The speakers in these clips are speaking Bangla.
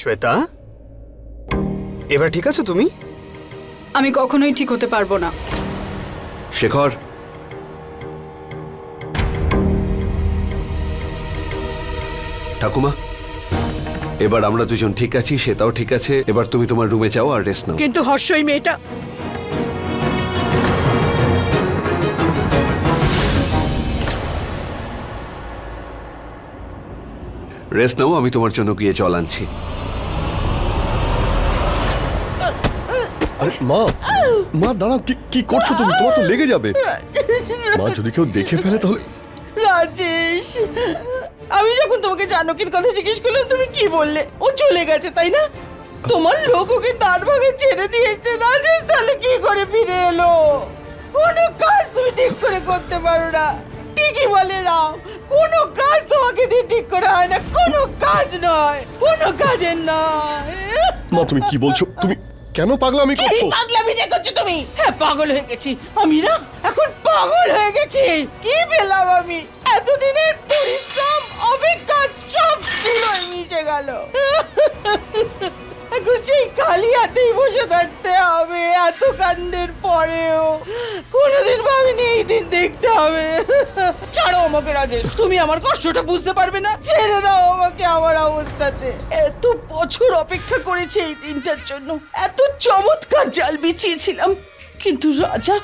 শ্বেতা এবার ঠিক আছো তুমি? আমি কখনোই ঠিক হতে পারব না। শেখর। ঠাকুমা এবার আমরা দুজন ঠিক আছি সেটাও ঠিক আছে এবার তুমি তোমার রুমে যাও আর রেস্ট নাও। কিন্তু হর্ষই মেয়েটা রেস্ট নাও আমি তোমার জন্য গিয়ে জল আনছি। আরে মা মা দাঁড়াও কি কি করছ তুমি? তোমার তো লেগে যাবে। মা যদি কেউ দেখে ফেলে তাহলে রাজেশ আমি যখন তোমাকে জানকীর কথা জিজ্ঞেস করলাম তুমি কি বললে? ও চলে গেছে তাই না? তোমার লোক ওকে তার ভাগে ছেড়ে দিয়েছে। রাজেশ তাহলে কি করে ফিরে এলো? কোনো কাজ তুমি ঠিক করে করতে পারো না। ঠিকই বলে রাও কোনো কাজ তোমাকে দিয়ে ঠিক করে হয় না। কোনো কাজ নয় কোনো কাজের নয়। মা তুমি কি বলছো? তুমি কেন পাগলামি আমি করছ? পাগলামি যে করছ তুমি? হ্যাঁ পাগল হয়ে গেছি। আমি না এখন পাগল হয়ে গেছি। কি পেলাম আমি? এতদিনের পরিশ্রম অভিজ্ঞতা সব চুলোয় মিশে গেল। এখন সেই খালি বসে থাকতে হবে, এত কান্দের পরেও। কোনোদিন ভাবিনি এই দিন দেখতে হবে। ছাড়ো আমাকে রাজেশ, তুমি আমার কষ্টটা বুঝতে পারবে না। ছেড়ে দাও আমাকে আমার অবস্থাতে। এত বছর অপেক্ষা করেছি এই দিনটার জন্য। এত চমৎকার জাল বিছিয়েছিলাম। কিন্তু রাজা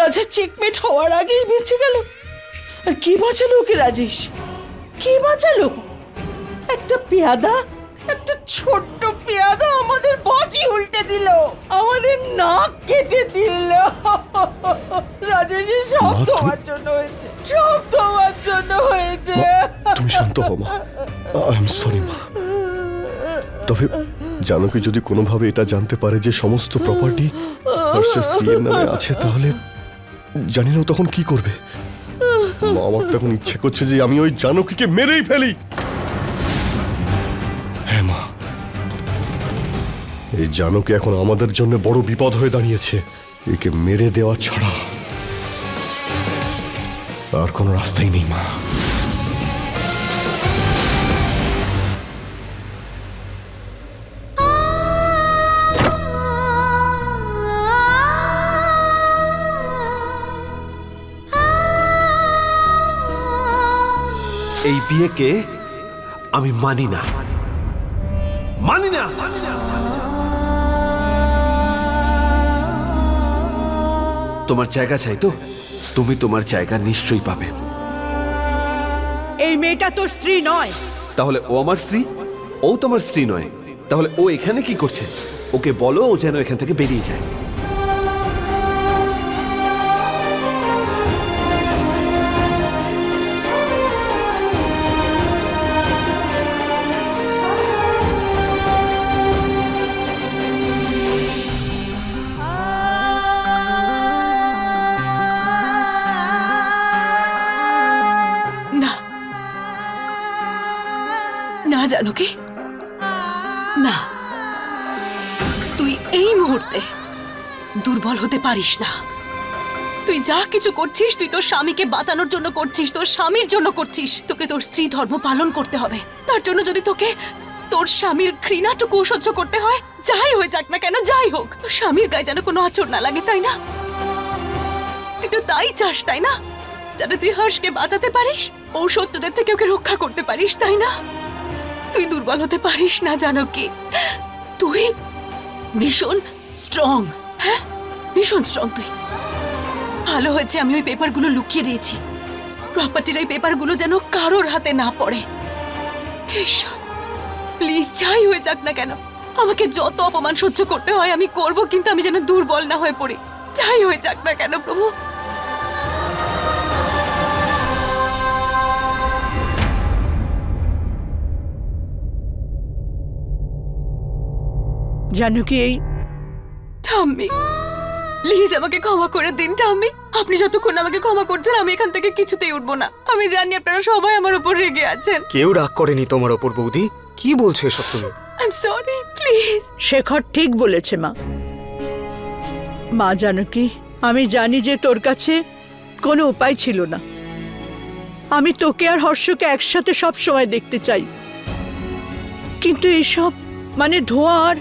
রাজা চেকমেট হওয়ার আগেই বেঁচে গেল। আর কি বাঁচালো ওকে রাজেশ? কি বাঁচালো? একটা পেয়াদা একটা ছোট্ট পেয়াদা আমাদের বাজি উল্টে দিল। আমাদের নাক কেটে দিল। রাজেশের সব মা, তুমি- তোমার জন্য হয়েছে। সব তোমার জন্য হয়েছে। তুমি শান্ত হও মা। আই এম সরি মা। তবে জানকী যদি কোনোভাবে এটা জানতে পারে যে সমস্ত প্রপার্টি হর্ষের স্ত্রীর নামে আছে তাহলে জানি না ও তখন কি করবে। মা, আমার তখন ইচ্ছে করছে যে আমি ওই জানকীকে মেরেই ফেলি। এই জানকী এখন আমাদের জন্য বড় বিপদ হয়ে দাঁড়িয়েছে। একে মেরে দেওয়া ছাড়া আর কোনো রাস্তাই নেই মা। এই বিয়েকে আমি মানি না। মানি না। তোমার জায়গা চাই তো? তুমি তোমার জায়গা নিশ্চয়ই পাবে। এই মেয়েটা তোর স্ত্রী নয়। তাহলে ও আমার স্ত্রী? ও তোমার স্ত্রী নয়। তাহলে ও এখানে কি করছে? ওকে বলো ও যেন এখান থেকে বেরিয়ে যায়। পারিস না। তুই যা কিছু করছিস, তুই তোর স্বামীকে বাঁচানোর জন্য করছিস, তোর স্বামীর জন্য করছিস। তোকে তোর স্ত্রী ধর্ম পালন করতে হবে। তার জন্য যদি তোকে তোর স্বামীর ঘৃণাটুকু সহ্য করতে হয়, যাই হয়ে যাক না কেন, যাই হোক। তোর স্বামীর গায়ে যেন কোনো আচর না লাগে, তাই না? তুই তো তাই চাস, তাই না? যাতে তুই হর্ষকে বাঁচাতে পারিস ও শত্রুদের থেকে ওকে রক্ষা করতে পারিস, তাই না? তুই দুর্বল হতে পারিস না জানো কি তুই ভীষণ স্ট্রং হ্যাঁ? ভীষণ স্ট্রং তুই। ভালো হয়েছে আমি ওই পেপারগুলো লুকিয়ে দিয়েছি। প্রপার্টির ওই পেপারগুলো যেন কারোর হাতে না পড়ে। প্লিজ যাই হয়ে যাক না কেন। আমাকে যত অপমান সহ্য করতে হয় আমি করব কিন্তু আমি যেন দুর্বল না হয়ে পড়ি। যাই হয়ে যাক না কেন প্রভু? জানো কি এই? ঠাম্মি। প্লিজ আমাকে ক্ষমা করে দিন ঠাম্মি। আপনি যতক্ষণ আমাকে ক্ষমা করছেন আমি এখান থেকে কিছুতেই উঠবো না। আমি জানি আপনারা সবাই আমার উপর রেগে আছেন। কেউ রাগ করেনি তোমার ওপর বৌদি? কি বলছো এসব তুমি? I am sorry please Shekhar ঠিক বলেছে মা। মা জানো কি? আমি জানি যে তোর কাছে কোনো উপায় ছিল না। আমি তোকে আর হর্ষকে একসাথে সব সময় দেখতে চাই। কিন্তু এসব মানে ধোঁয়ার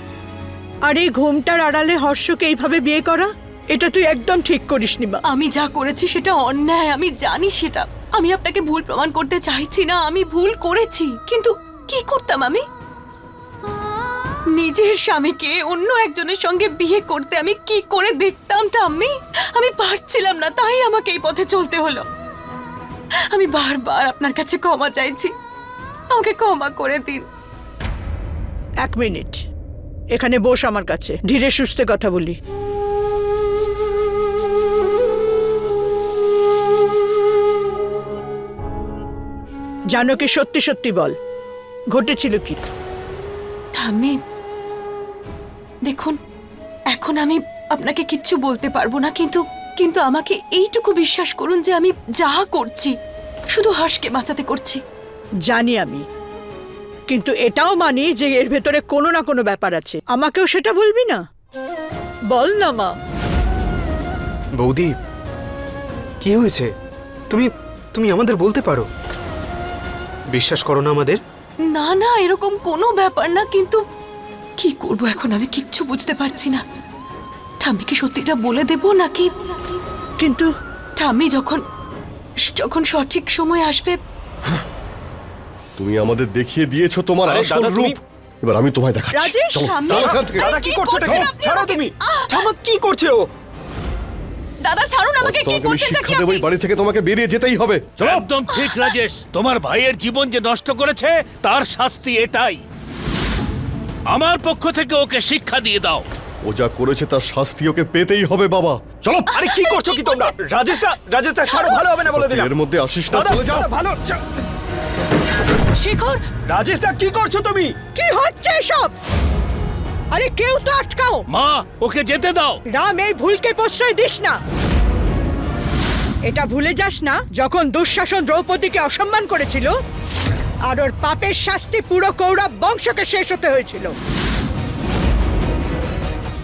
আর এই ঘুমটার আড়ালে হর্ষকে এইভাবে বিয়ে করা? এটা তুই একদম ঠিক করিসনি মা। আমি যা করেছি সেটা অন্যায় আমি জানি সেটা। আমি আপনাকে ভুল প্রমাণ করতে চাইছি না আমি ভুল করেছি। কিন্তু কি করতাম আমি? নিজের স্বামীকে অন্য একজনের সঙ্গে বিয়ে করতে আমি কি করে দেখতাম আমি? আমি পারছিলাম না তাই আমাকে এই পথে চলতে হলো। আমি বারবার আপনার কাছে ক্ষমা চাইছি। আমাকে ক্ষমা করে দিন। এক মিনিট। এখানে বস আমার কাছে ধীরে সুস্থে কথা বলি। জানো কি সত্যি সত্যি বল। ঘটেছিল কি? আমি দেখুন এখন আমি আপনাকে কিচ্ছু বলতে পারব না কিন্তু কিন্তু আমাকে এইটুকু বিশ্বাস করুন যে আমি যা করছি শুধু হর্ষকে বাঁচাতে করছি। জানি আমি। কিন্তু এটাও মানি যে এর ভেতরে কোনো না কোনো ব্যাপার আছে। আমাকেও সেটা বলবি না? বল না মা। বৌদি কি হয়েছে? তুমি তুমি আমাদের বলতে পারো? বিশ্বাস করো না আমাদের? না না এরকম কোনো ব্যাপার না কিন্তু কি করব এখন আমি কিচ্ছু বুঝতে পারছি না। ঠাম্মিকে সত্যিটা বলে দেব নাকি? কিন্তু ঠাম্মি যখন যখন সঠিক সময় আসবে তুমি আমাদের দেখিয়ে দিয়েছ তোমার আরে আসল দাদা, তুমি- রূপ। এবার আমি তোমায় দেখাচ্ছি। রাজেশ, চলো, স্বামী, চলো এখান থেকে। দাদা কি করছ? এটা করছেন আপনি ছাড়ো আমাকে? তুমি। আহ! কি করছে ও? দাদা ছাড়ুন আমাকে কি তোমাকে আমি করছেন শিক্ষা দেবো এই বাড়ি থেকে তোমাকে বেরিয়ে যেতেই হবে। চলো। একদম ঠিক রাজেশ। তোমার ভাইয়ের জীবন যে নষ্ট করেছে তার শাস্তি এটাই। আমার পক্ষ থেকে ওকে শিক্ষা দিয়ে দাও। ও যা করেছে তার শাস্তি ওকে পেতেই হবে বাবা। চলো। আরে কি করছ কি তোমরা? রাজেশটা রাজেশটা ছাড়ো ভালো হবে না বলে দিলাম। এর মধ্যে আসিস না দাদা চলে যাও দাদা, ভালো চা- শেখর! রাজেশটা কি করছ তুমি? কি হচ্ছে এসব? আরে কেউ তো আটকাও। মা ওকে যেতে দাও। রাম এই ভুলকে প্রশ্রয় দিস না। এটা ভুলে যাস না যখন দুঃশাসন দ্রৌপদীকে অসম্মান করেছিল আর ওর পাপের শাস্তি পুরো কৌরব বংশকে শেষ হতে হয়েছিল।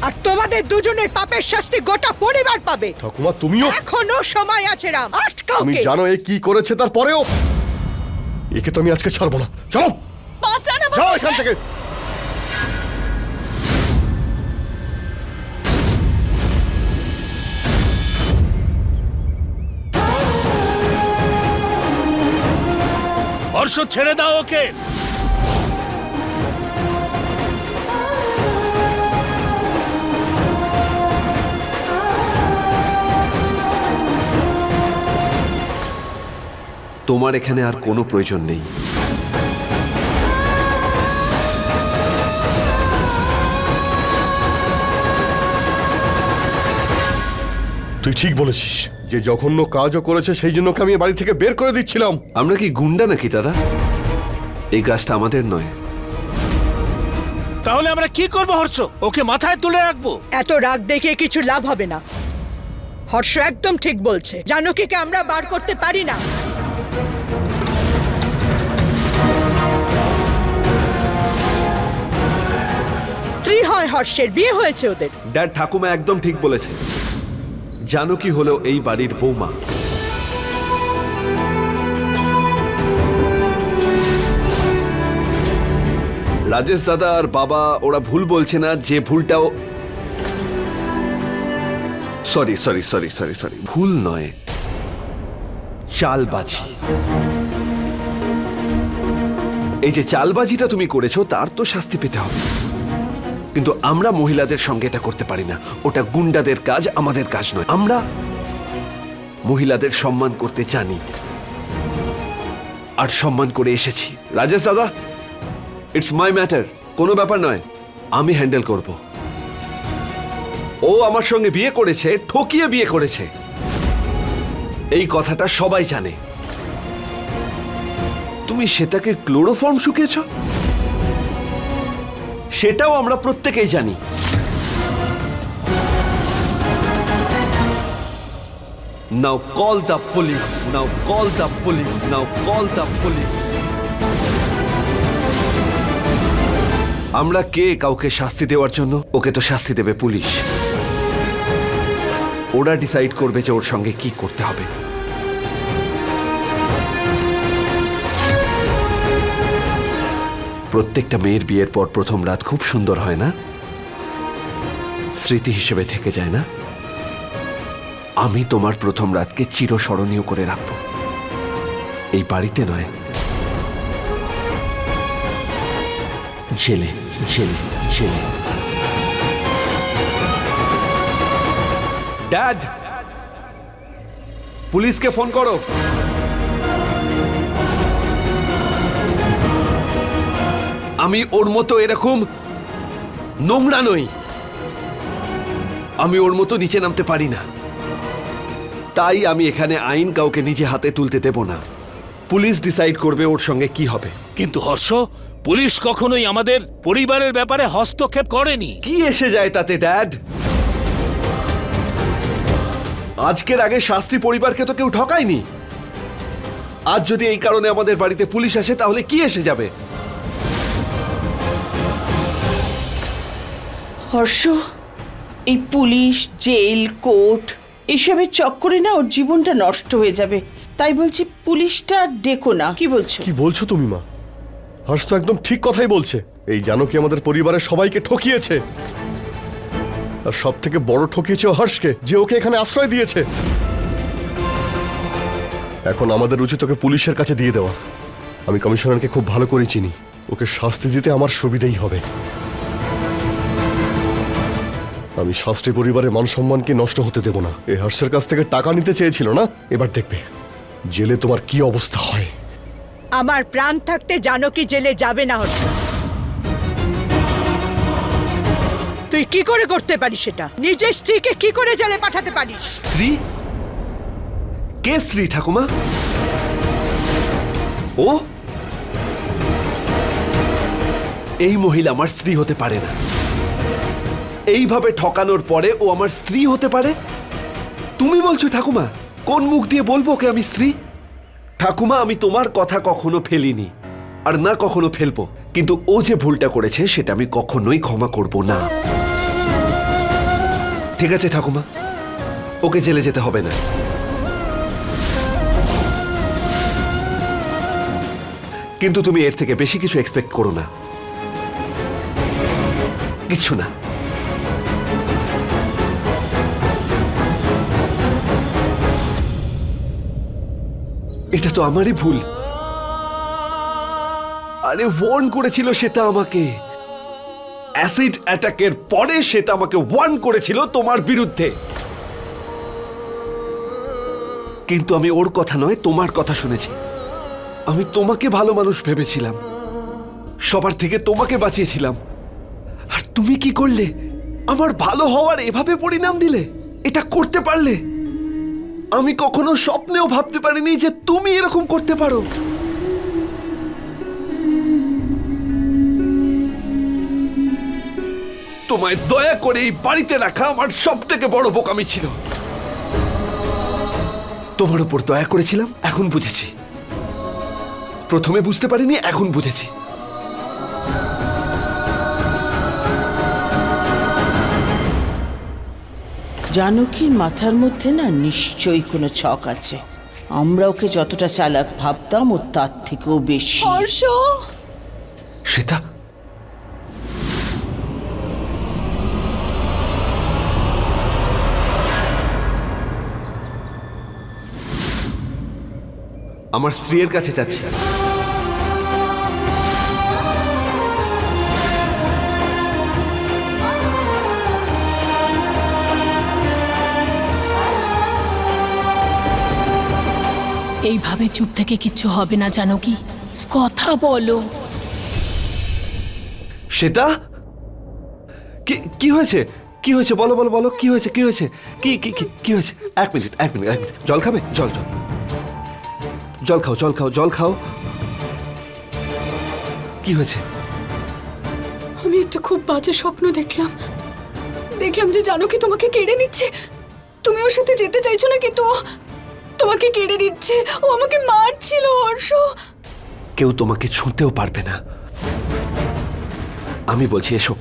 আর তোমাদের দুজনের পাপের শাস্তি গোটা পরিবার পাবে। ঠাকুমা তুমিও এখনও সময় আছে রাম। আটকাও তুমি জানো এ কি করেছে তারপরেও? একে তো আমি আজকে ছাড়বো না। চলো! বাঁচান আমাকে। যাও এখান থেকে। হর্ষ ছেড়ে দাও ওকে। তোমার এখানে আর কোনো প্রয়োজন নেই। তুই ঠিক বলেছিস। যে জঘন্য কাজও করেছে সেই জন্য আমি বাড়ি থেকে বের করে দিচ্ছিলাম। আমরা কি গুন্ডা নাকি দাদা? এই গাছটা আমাদের নয়। তাহলে আমরা কি করব হর্ষ? ওকে মাথায় তুলে রাখব। এত রাগ দেখিয়ে কিছু লাভ হবে না। হর্ষ একদম ঠিক বলছে। জানকীকে আমরা বার করতে পারি না? স্ত্রী হয় হর্ষের বিয়ে হয়েছে ওদের। ড্যাড ঠাকুমা একদম ঠিক বলেছে। জানো কি হলো এই বাড়ির বৌমা? রাজেশ দাদা আর বাবা, ওরা ভুল বলছে না যে ভুলটাও sorry sorry sorry sorry sorry, ভুল নয়। চালবাজি। এই যে চালবাজিটা তুমি করেছ, তার তো শাস্তি পেতে হবে। কিন্তু আমরা মহিলাদের সঙ্গে এটা করতে পারি না। ওটা গুন্ডাদের কাজ, আমাদের কাজ নয়। আমরা মহিলাদের সম্মান করতে জানি। আর সম্মান করে এসেছি। রাজেশ দাদা ইটস মাই ম্যাটার কোনো ব্যাপার নয়। আমি হ্যান্ডেল করব। ও আমার সঙ্গে বিয়ে করেছে, ঠকিয়ে বিয়ে করেছে। এই কথাটা সবাই জানে। তুমি সেটাকে ক্লোরোফর্ম শুকিয়েছ? সেটাও আমরা প্রত্যেকেই জানি। Now call the police now call the police now call the police আমরা কে কাউকে শাস্তি দেওয়ার জন্য? ওকে তো শাস্তি দেবে পুলিশ। ওরা ডিসাইড করবে যে ওর সঙ্গে কি করতে হবে। প্রত্যেকটা মেয়ের বিয়ের পর প্রথম রাত খুব সুন্দর হয় না? স্মৃতি হিসেবে থেকে যায় না? আমি তোমার প্রথম রাতকে চিরস্মরণীয় করে রাখব। এই বাড়িতে নয়। জেলে জেলে জেলে ড্যাড পুলিশকে ফোন করো। আমি ওর মতো এরকম নোংরা নই। আমি ওর মতো নিচে নামতে পারি না। তাই আমি এখানে আইন কাউকে নিজে হাতে তুলতে দেব না। পুলিশ ডিসাইড করবে ওর সঙ্গে কি হবে। কিন্তু হর্ষ পুলিশ কখনোই আমাদের পরিবারের ব্যাপারে হস্তক্ষেপ করেনি। কি এসে যায় তাতে ড্যাড? আজকের আগে শাস্ত্রী পরিবারকে তো কেউ ঠকায়নি। আজ যদি এই কারণে আমাদের বাড়িতে পুলিশ আসে তাহলে কি এসে যাবে? হর্ষ, এই পুলিশ, জেল, কোর্ট, এসবের চক্করে না ওর জীবনটা নষ্ট হয়ে যাবে। তাই বলছি পুলিশটা ডেকো না। কি বলছো? কি বলছো তুমি, মা? হর্ষ তো একদম ঠিক কথাই বলছে। এই জানো কি আমাদের পরিবারের সবাইকে ঠকিয়েছে? আর সব থেকে বড় ঠকিয়েছে হর্ষকে, যে ওকে এখানে আশ্রয় দিয়েছে। এখন আমাদের উচিত ওকে পুলিশের কাছে দিয়ে দেওয়া। আমি কমিশনারকে খুব ভালো করে চিনি। ওকে শাস্তি দিতে আমার সুবিধেই হবে। আমি শাস্ত্রী পরিবারের মান সম্মানকে নষ্ট হতে দেব না। এই হর্ষের কাছ থেকে টাকা নিতে চেয়েছিল না? এবার দেখবে। জেলে তোমার কি অবস্থা হয়? আমার প্রাণ থাকতে জানো জানকী জেলে যাবে না হর্ষ তুই কি করে করতে পারিস সেটা? নিজের স্ত্রীকে কি করে জেলে পাঠাতে পারিস? স্ত্রী? কে স্ত্রী ঠাকুমা? ও? এই মহিলা আমার স্ত্রী হতে পারে না। এইভাবে ঠকানোর পরে ও আমার স্ত্রী হতে পারে? তুমি বলছো ঠাকুমা, কোন মুখ দিয়ে বলব ওকে আমি স্ত্রী? ঠাকুমা, আমি তোমার কথা কখনো ফেলিনি, আর না কখনো ফেলব। কিন্তু ও যে ভুলটা করেছে, সেটা আমি কখনোই ক্ষমা করব না। ঠিক আছে ঠাকুমা, ওকে জেলে যেতে হবে না। কিন্তু তুমি এর থেকে বেশি কিছু এক্সপেক্ট করো না। কিচ্ছু না। এটা তো আমারই ভুল। আরে ওয়ার্ন করেছিল সেটা আমাকে। অ্যাসিড অ্যাটাকের পরে সেটা আমাকে ওয়ার্ন করেছিল তোমার বিরুদ্ধে। কিন্তু আমি ওর কথা নয়, তোমার কথা শুনেছি। আমি তোমাকে ভালো মানুষ ভেবেছিলাম। সবার থেকে তোমাকে বাঁচিয়েছিলাম। আর তুমি কি করলে? আমার ভালো হওয়ার এভাবে পরিণাম দিলে? এটা করতে পারলে? আমি কখনো স্বপ্নেও ভাবতে পারিনি যে তুমি এরকম করতে পারো। তোমায় দয়া করে এই বাড়িতে রাখা আমার সব থেকে বড় বোকামি ছিল। তোমার উপর দয়া করেছিলাম, এখন বুঝেছি। প্রথমে বুঝতে পারিনি, এখন বুঝেছি। জানকীর মাথার মধ্যে না নিশ্চয়ই কোনো ছক আছে। আমরা ওকে যতটা চালাক ভাবতাম ও তার থেকেও বেশি। হর্ষ! সেটা আমার স্ত্রীর কাছে যাচ্ছি এইভাবে চুপ থেকে কিচ্ছু হবে না জানো কি? কথা বলো। সেটা কি কি হয়েছে? কি হয়েছে? বলো বলো বলো কি হয়েছে? কি হয়েছে? কি কি কি কি হয়েছে? এক মিনিট এক মিনিট এক মিনিট। জল খাবে? জল জল। জল খাও জল খাও জল খাও। কি হয়েছে? আমি একটা খুব বাজে স্বপ্ন দেখলাম। দেখলাম যে জানো কি তোমাকে কেড়ে নিচ্ছে? তুমি ওর সাথে যেতে চাইছো না কিন্তু তোমাকে কেড়ে নিচ্ছে। ও আমাকে মারছিল হর্ষ। কেউ তোমাকে ছুঁতেও পারবে না। আমি বলছি এসো।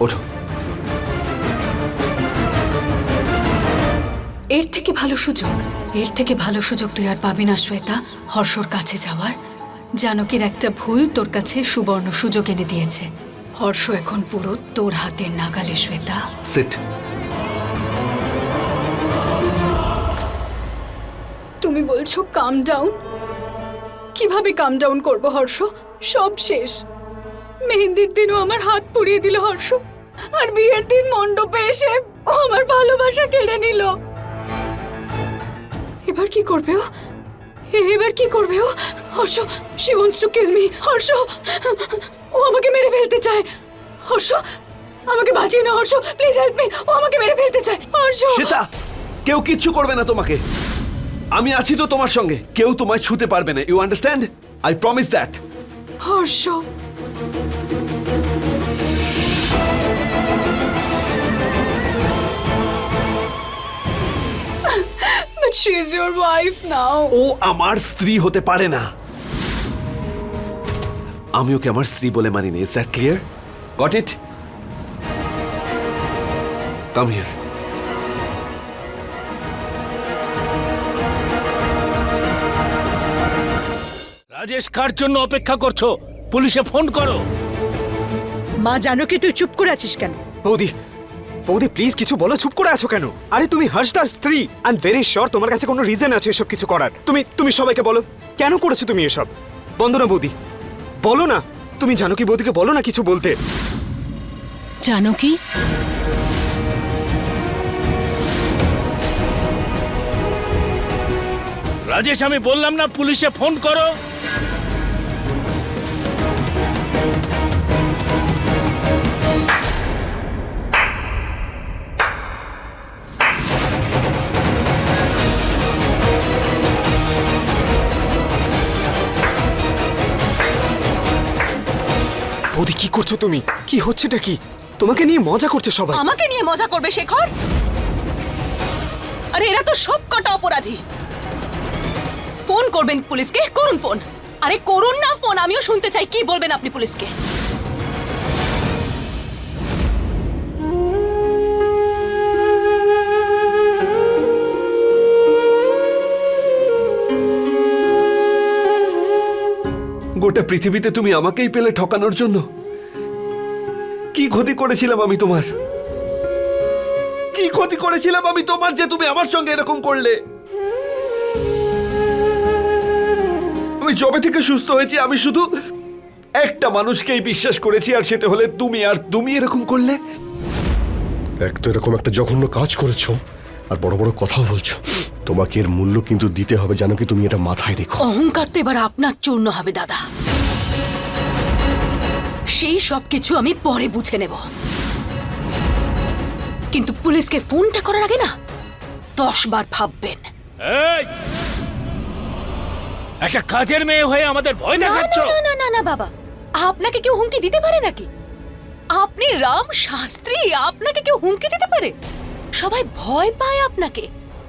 ওঠো। এর থেকে ভালো সুযোগ এর থেকে ভালো সুযোগ তুই আর পাবি না শ্বেতা হর্ষর কাছে যাওয়ার। জানকীর একটা ভুল তোর কাছে সুবর্ণ সুযোগ এনে দিয়েছে। হর্ষ এখন পুরো তোর হাতের নাগালে শ্বেতা। সিট। তুমি বলছো কাম ডাউন কীভাবে কাম ডাউন করব, হর্ষ? সব শেষ। মেহেন্দির দিনও আমার হাত পুড়িয়ে দিল, হর্ষ। আর বিয়ের দিন মণ্ডপে এসে আমার ভালোবাসা কেড়ে নিল। এবার কি করবে ও? এবার কি করবে ও? Harsha she wants to kill me Harsha, ও আমাকে মেরে ফেলতে চায়। হর্ষ, আমাকে বাঁচিয়ে না হর্ষ। প্লিজ হেল্প মি ও আমাকে মেরে ফেলতে চায়। হর্ষ। সেটা কেউ কিচ্ছু করবে না তোমাকে। আমি আছি তো তোমার সঙ্গে। কেউ তোমায় ছুতে পারবে না you understand I promise that Harsha. She is your wife now. ও আমার স্ত্রী হতে পারে না। আমি ওকে আমার স্ত্রী বলে মানিনি is that clear got it come here Rajesh কার জন্য অপেক্ষা করছ? পুলিশে ফোন করো। মা জানো কি তুই চুপ করে আছিস কেন? বৌদি বৌদি প্লিজ কিছু বলো চুপ করে আছো কেন? আরে তুমি হর্ষদার স্ত্রী। আই এম ভেরি শিওর তোমার কাছে কোনো রিজন আছে এসব কিছু করার। তুমি তুমি সবাইকে বলো। কেন করেছ তুমি এসব? বন্দনা বৌদি। বলো না। তুমি জানো কি বৌদিকে বলো না কিছু বলতে। জানো কি? রাজেশ আমি বললাম না পুলিশে ফোন করো। বৌদি কি করছ তুমি? কি হচ্ছেটা কি? তোমাকে নিয়ে মজা করছে সবাই। আমাকে নিয়ে মজা করবে শেখর? আরে এরা তো সব কটা অপরাধী। ফোন করবেন পুলিশকে, করুন ফোন। আরে করুন না ফোন, আমিও শুনতে চাই, কি বলবেন আপনি পুলিশকে? গোটা পৃথিবীতে তুমি আমাকেই পেলে ঠকানোর জন্য। কি ক্ষতি করেছিলাম আমি তোমার? কি ক্ষতি করেছিলাম আমি তোমার যে তুমি আমার সঙ্গে এরকম করলে? আমি জবে থেকে সুস্থ হয়েছি, আমি শুধু একটা মানুষকেই বিশ্বাস করেছি, আর সেটা হলে তুমি আর তুমি এরকম করলে? এক তো এরকম একটা জঘন্য কাজ করেছ, আর বড় বড় কথা বলছো। তোমাকে এর মূল্য কিন্তু দিতে হবে জানো কি? তুমি এটা মাথায় রেখো। অহংকার তো এবার আপনার চূর্ণ হবে দাদা। সেই সব কিছু আমি পরে বুঝে নেব। কিন্তু পুলিশকে ফোনটা করার আগে না দশ বার ভাববেন। এই! একটা কাজের মেয়ে হয়ে আমাদের ভয় না দেখাচ্ছ? না না, না না না বাবা। আপনাকে কেউ হুমকি দিতে পারে নাকি? আপনি রাম শাস্ত্রী আপনাকে কেউ হুমকি দিতে পারে? সবাই ভয় পায় আপনাকে।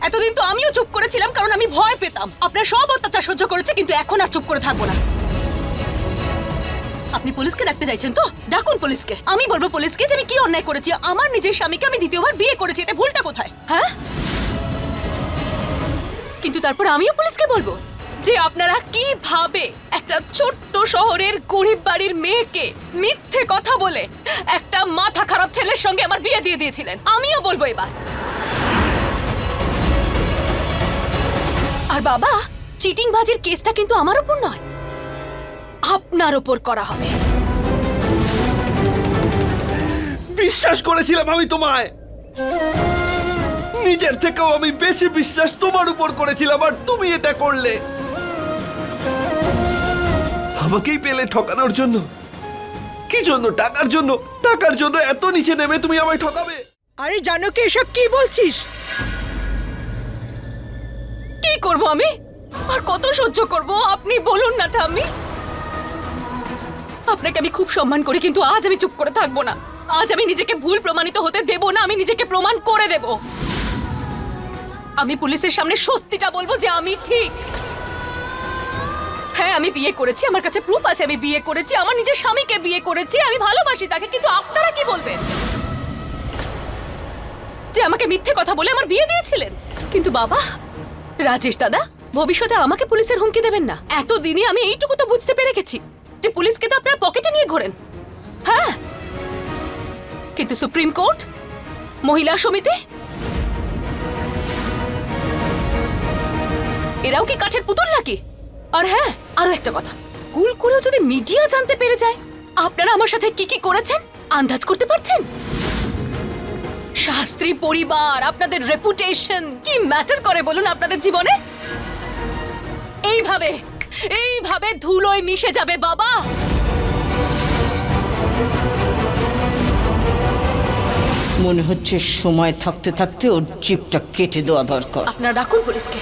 এতদিন তো আমিও চুপ করেছিলাম, কারণ আমি ভয় পেতাম। আপনার সব অত্যাচার সহ্য করেছে, কিন্তু এখন আর চুপ করে থাকব না। আপনি পুলিশকে ডাকতে চাইছেন তো? ডাকুন পুলিশকে। আমি বলব পুলিশকে যে আমি কি অন্যায় করেছি, আমার নিজের স্বামীকে আমি দ্বিতীয়বার বিয়ে করেছি, এতে ভুলটা কোথায়? হ্যাঁ? কিন্তু তারপর আমিও পুলিশকে বলব যে আপনারা কীভাবে একটা ছোট্ট শহরের গরিব বাড়ির মেয়েকে মিথ্যে কথা বলে একটা মাথা খারাপ ছেলের সঙ্গে আমার বিয়ে দিয়ে দিয়েছিলেন? আমিও বলব এবার। আর বাবা চিটিং বাজির কেসটা কিন্তু আমার উপর নয়। আপনার ওপর করা হবে। বিশ্বাস করেছিলাম আমি তোমায়। নিজের থেকেও আমি বেশি বিশ্বাস তোমার উপর করেছিলাম আর তুমি এটা করলে। আমাকেই পেলে ঠকানোর জন্য। কি জন্য? টাকার জন্য? টাকার জন্য এত নিচে নেমে তুমি আমায় ঠকাবে? আরে জানো কি এসব কি বলছিস? কি করব আমি? আর কত সহ্য করব? আপনি বলুন না, ঠাম্মি। আপনাকে আমি খুব সম্মান করি, কিন্তু আজ আমি চুপ করে থাকব না। আজ আমি নিজেকে ভুল প্রমাণিত হতে দেব না, আমি নিজেকে প্রমাণ করে দেব। আমি পুলিশের সামনে সত্যিটা বলব যে আমি ঠিক। হ্যাঁ আমি বিয়ে করেছি, আমার কাছে প্রুফ আছে, আমি বিয়ে করেছি, আমার নিজের স্বামীকে বিয়ে করেছি, আমি ভালোবাসি তাকে, কিন্তু আপনারা কি বলবেন? যে আমাকে মিথ্যে কথা বলে আমার বিয়ে দিয়েছিলেন। কিন্তু বাবা রাজেশ দাদা, ভবিষ্যতে আমাকে পুলিশের হুমকি দেবেন না। এতদিনে আমি এইটুকু তো বুঝতে পেরে গেছি যে পুলিশকে তো আপনারা পকেটে নিয়ে ঘোরেন। হ্যাঁ? কিন্তু সুপ্রিম কোর্ট? মহিলা সমিতি? এরাও কি কাঠের পুতুল নাকি? আর হ্যাঁ আরও একটা কথা। ভুল করেও যদি মিডিয়া জানতে পেরে যায়, আপনারা আমার সাথে কি কি করেছেন? আন্দাজ করতে পারছেন? শাস্ত্রী পরিবার আপনাদের রেপুটেশন কি ম্যাটার করে বলুন আপনাদের জীবনে? এইভাবে এইভাবে ধুলোয় মিশে যাবে বাবা। মনে হচ্ছে সময় থাকতে থাকতে ওর জিপটা কেটে দেওয়া দরকার। আপনার রাখুন পুলিশকে।